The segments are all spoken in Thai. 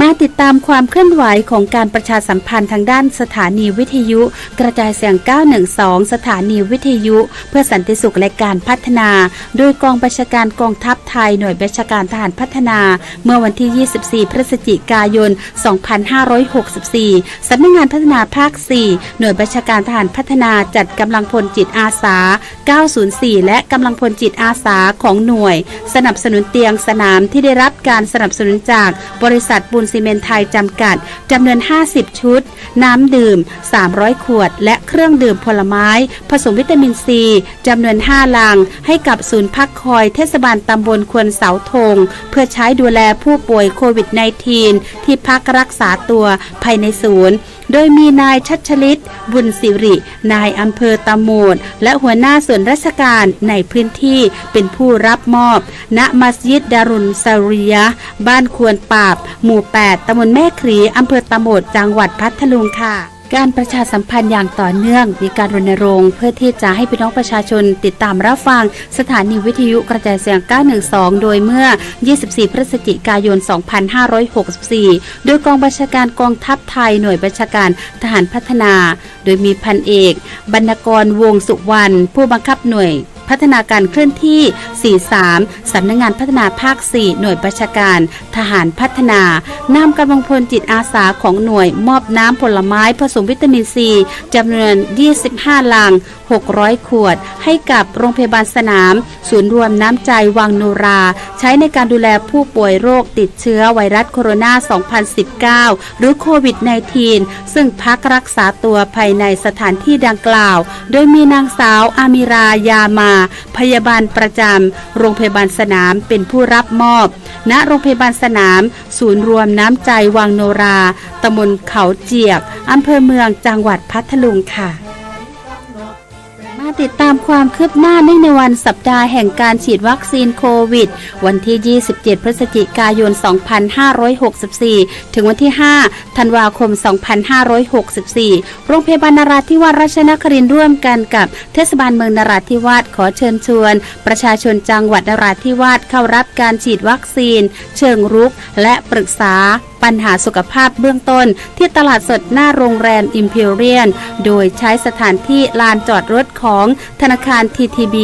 มาติดตามความเคลื่อนไหวของการประชาสัมพันธ์ทางด้านสถานีวิทยุ กระจายเสียง 912 สถานีวิทยุ เพื่อสันติสุขและการพัฒนา โดยกองบัญชาการกองทัพไทยหน่วยบัญชาการทหารพัฒนา เมื่อวันที่ 24 พฤศจิกายน 2564 สำนักงานพัฒนาภาค 4 หน่วยบัญชาการทหารพัฒนาจัดกำลังพลจิตอาสา 904 และกำลังพลจิตอาสาของหน่วย สนับสนุนเตียงสนามที่ได้รับการสนับสนุนจากบริษัทบุญซีเมนไทยจำกัดจำนวน 50 ชุด น้ำดื่ม 300 ขวด และเครื่องดื่มผลไม้ ผสมวิตามินซีจำนวน 5 ลัง ให้กับศูนย์พักคอยเทศบาลตำบลควนเสาธง เพื่อใช้ดูแลผู้ป่วยโควิด -19 ที่พักรักษาตัวภายในศูนย์ โดยมีนายชัชลิต บุญสิริ นายอำเภอตะโมดและหัวหน้าส่วนราชการในพื้นที่เป็นผู้รับมอบ ณ มัสยิดดารุนซาริยะ บ้านควรปราบ หมู่8ตำบลแม่ขรีอำเภอตะโหมด จังหวัดพัทลุงค่ะ การประชาสัมพันธ์อย่างต่อเนื่อง มีการรณรงค์เพื่อที่จะให้พี่น้องประชาชนติดตามรับฟัง สถานีวิทยุกระจายเสียง 912 โดยเมื่อ 24 พฤศจิกายน 2564 โดยกองบัญชาการกองทัพไทยหน่วยบัญชาการทหารพัฒนา โดยมีพันเอก บรรณกรวงสุวรรณผู้บังคับหน่วย พัฒนาการเคลื่อนที่ 43 สำนักงงานพัฒนาภาค 4 หน่วยประชาการ ทหารพัฒนานำกำลังพลจิตอาสาของหน่วยมอบน้ำผลไม้ผสมวิตามินซีจำนวน 25 ลัง 600 ขวด ให้กับโรงพยาบาลสนาม ศูนย์รวมน้ำใจวังนูรา ใช้ในการดูแลผู้ป่วยโรคติดเชื้อไวรัสโคโรนา 2019 หรือโควิด -19 ซึ่งพักรักษาตัวภายในสถานที่ดังกล่าว โดยมีนางสาวอามิรายามาพยาบาลประจำโรงพยาบาลสนามเป็นผู้รับมอบ ณ โรงพยาบาลสนาม ศูนย์รวมน้ำใจวังโนรา ตำบลเขาเจียก อำเภอเมืองจังหวัดพัทลุงค่ะ ติดตามความคืบหน้าเนื่องในวันสัปดาห์แห่งการฉีดวัคซีนโควิด วันที่ 27 พฤศจิกายน 2564 ถึงวันที่ 5 ธันวาคม 2564 โรงพยาบาลนราธิวาสราชนครินทร์ร่วมกันกับเทศบาลเมืองนราธิวาสขอเชิญชวน ประชาชนจังหวัดนราธิวาสเข้ารับการฉีดวัคซีน เชิงรุกและปรึกษา ปัญหาสุขภาพเบื้องต้น ที่ตลาดสดหน้าโรงแรมอิมพีเรียน โดยใช้สถานที่ลานจอดรถของธนาคาร TTB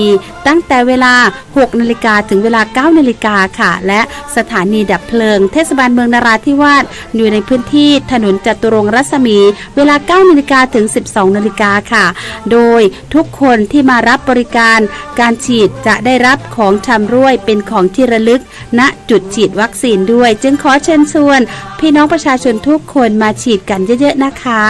ตั้งแต่เวลา 6 นาฬิกาถึงเวลา 9 นาฬิกาค่ะ และสถานีดับเพลิง เทศบาลเมืองนราธิวาสอยู่ในพื้นที่ถนนจตุรงรัศมี เวลา 9 นาฬิกาถึง 12 นาฬิกาค่ะ โดยทุกคนที่มารับบริการการฉีดจะได้รับของชำร่วยเป็นของที่ระลึก ณจุดฉีดวัคซีนด้วย จึงขอเชิญชวนพี่น้องประชาชนทุกคนมาฉีดกันเยอะๆนะคะ